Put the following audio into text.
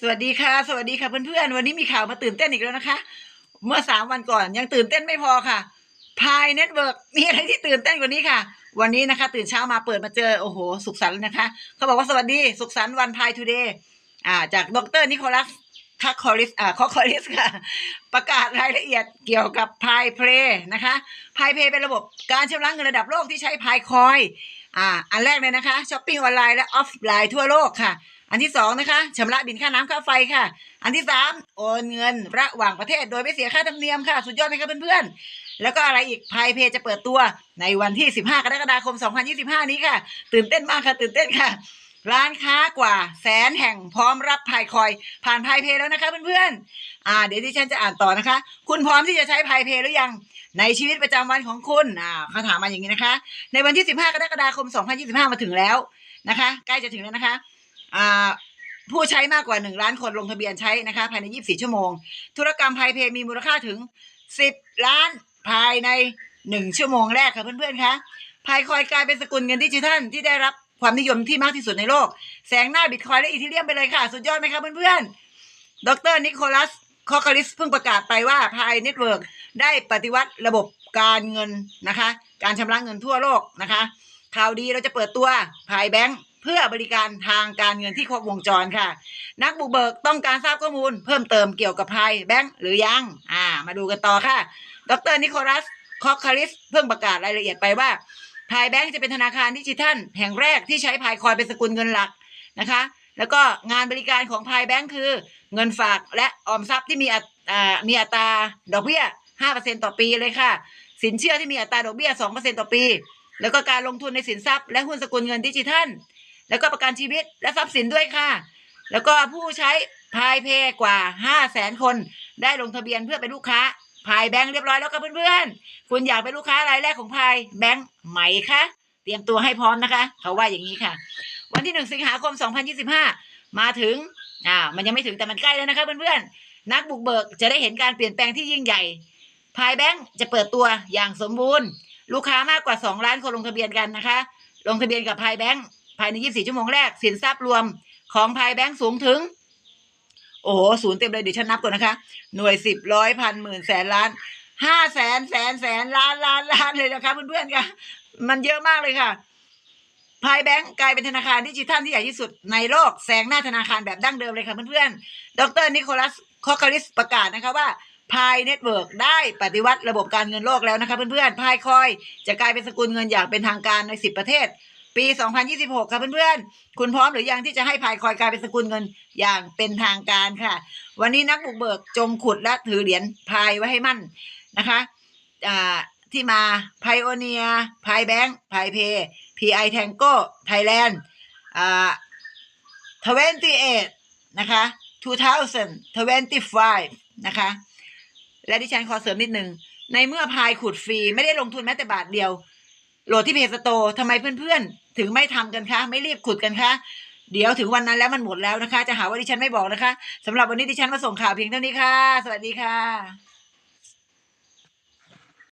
สวัสดีค่ะ สวัสดีค่ะเพื่อนๆ วันนี้มีข่าวมาตื่นเต้นอีกแล้วนะคะ เมื่อสามวันก่อนยังตื่นเต้นไม่พอค่ะ พายเน็ตเวิร์กมีอะไรที่ตื่นเต้นกว่านี้ค่ะ วันนี้นะคะ ตื่นเช้ามาเปิดมาเจอโอ้โห สุขสันต์นะคะ เขาบอกว่าสวัสดี สุขสันต์วันพายทูเดย์อ่า จากดรนิโคลัสทักคอริสอ่าคอคอริสค่ะ ประกาศรายละเอียดเกี่ยวกับพายเพลนะคะพายเพย์เป็นระบบการชำระเงินระดับโลกที่ใช้พายคอยอ่าอันแรกเลยนะคะช้อปปิ้งออนไลน์และออฟไลน์ทั่วโลกค่ะ อันที่สองนะคะชำระบินค่าน้ำค่าไฟค่ะ อันที่สามโอนเงินระหว่างประเทศโดยไม่เสียค่าธรรมเนียมค่ะ สุดยอดไหมคะเพื่อนๆ แล้วก็อะไรอีกพายเพย์จะเปิดตัวในวันที่ 15 กรกฎาคม 2025 นี้ค่ะ ตื่นเต้นมากค่ะ ตื่นเต้นค่ะ ร้านค้ากว่าแสนแห่งพร้อมรับพายคอย ผ่านพายเพย์แล้วนะคะเพื่อนๆอ่า เดี๋ยวที่ฉันจะอ่านต่อนะคะ คุณพร้อมที่จะใช้พายเพย์หรือยังในชีวิตประจำวันของคุณอ่าเขาถามมาอย่างนี้นะคะ ในวันที่ 15 กรกฎาคม 2025 มาถึงแล้วนะคะ ใกล้จะถึงแล้วนะคะ ผู้ใช้มากกว่า 1 ล้านคนลงทะเบียนใช้นะคะ ภายใน 24 ชั่วโมง ธุรกรรมพายเพย์มีมูลค่าถึง 10 ล้านภายใน 1 ชั่วโมงแรกค่ะเพื่อนๆคะพายคอยกลายเป็นสกุลเงินดิจิทัลที่ได้รับความนิยมที่มากที่สุดในโลก แสงหน้าบิตคอยและอีทีเรียมไปเลยค่ะ สุดยอดไหมคะเพื่อนๆ ดรนิโคลัสคอคาริสเพิ่งประกาศไปว่าพายเน็ตเวิร์กได้ปฏิวัติระบบการเงินนะคะ การชำระเงินทั่วโลกนะคะ ข่าวดีเราจะเปิดตัวพายแบงค์ พื่อบริการทางการเงินที่ครบวงจรค่ะ นักบุกเบิกต้องการทราบข้อมูล เพิ่มเติมเกี่ยวกับพายแบงค์หรือยัง อ่า มาดูกันต่อค่ะ ดรนิโคลัสคอคาริสเพิ่งประกาศรายละเอียดไปว่าพายแบงค์จะเป็นธนาคารดิจิทัล แห่งแรกที่ใช้พายคอยเป็นสกุลเงินหลักนะคะ แล้วก็งานบริการของพายแบงค์คือ เงินฝากและออมทรัพย์ที่มีอัตอ่ามีอัตราดอกเบี้ย 5%ต่อปีเลยค่ะ สินเชื่อที่มีอัตราดอกเบี้ย 2%ต่อปี แล้วก็การลงทุนในสินทรัพย์และหุ้นสกุลเงินดิจิทัล แล้วก็ประกันชีวิตและทรัพย์สินด้วยค่ะ แล้วก็ผู้ใช้พายเพย์กว่า5 0 0แสนคนได้ลงทะเบียนเพื่อเป็นลูกค้าพายแบงค์เรียบร้อยแล้วค่ะเพื่อนๆ คุณอยากเป็นลูกค้ารายแรกของพายแบงค์ไหมคะ เตรียมตัวให้พร้อมนะคะ เขาว่าอย่างนี้ค่ะ วันที่1สิงหาคม 2025 มาถึงอ่ามันยังไม่ถึงแต่มันใกล้แล้วนะคะเพื่อนๆ นักบุกเบิกจะได้เห็นการเปลี่ยนแปลงที่ยิ่งใหญ่พายแบงค์จะเปิดตัวอย่างสมบูรณ์ ลูกค้ามากกว่า 2 ล้านคนลงทะเบียนกันนะคะ ลงทะเบียนกับพายแบงค์ ภายใน 24 ชั่วโมงแรก สินทรัพย์รวมของพายแบงค์สูงถึง โอ้โหศูนย์เต็มเลยเดี๋ยวฉันนับก่อนนะคะ หน่วยสิบร้อยพันหมื่นแสนล้านห้าแสนแสนแสนล้านล้านล้านเลยนะคะเพื่อนๆค่ะ มันเยอะมากเลยค่ะพายแบงก์กลายเป็นธนาคารดิจิทัลที่ใหญ่ที่สุดในโลกแซงหน้าธนาคารแบบดั้งเดิมเลยค่ะเพื่อนๆ ดรนิโคลัสคอคาริสประกาศนะคะว่าพายเน็ตเวิร์กได้ปฏิวัติระบบการเงินโลกแล้วนะคะเพื่อนๆพายคอย จะกลายเป็นสกุลเงินอย่างเป็นทางการใน 10 ประเทศ ปี 2026 ค่ะเพื่อนๆ คุณพร้อมหรือยังที่จะให้พายคอยกลายเป็นสกุลเงินอย่างเป็นทางการค่ะ วันนี้นักบุกเบิกจงขุดและถือเหรียญพายไว้ให้มั่นนะคะอ่าที่มาไพโอเนียพายแบงค์พายเพย์พีไอแทงโก้ไทยแลนด์อ่า28นะคะ2025 นะคะ และดิฉันขอเสริมนิดนึง ในเมื่อพายขุดฟรี ไม่ได้ลงทุนแม้แต่บาทเดียว โหลดที่เพจสโตร์ทำไมเพื่อนๆ ถึงไม่ทำกันคะ ไม่รีบขุดกันคะ เดี๋ยวถึงวันนั้นแล้วมันหมดแล้วนะคะ จะหาว่าดิฉันไม่บอกนะคะสำหรับวันนี้ดิฉันมาส่งข่าวเพียงเท่านี้ค่ะ สวัสดีค่ะ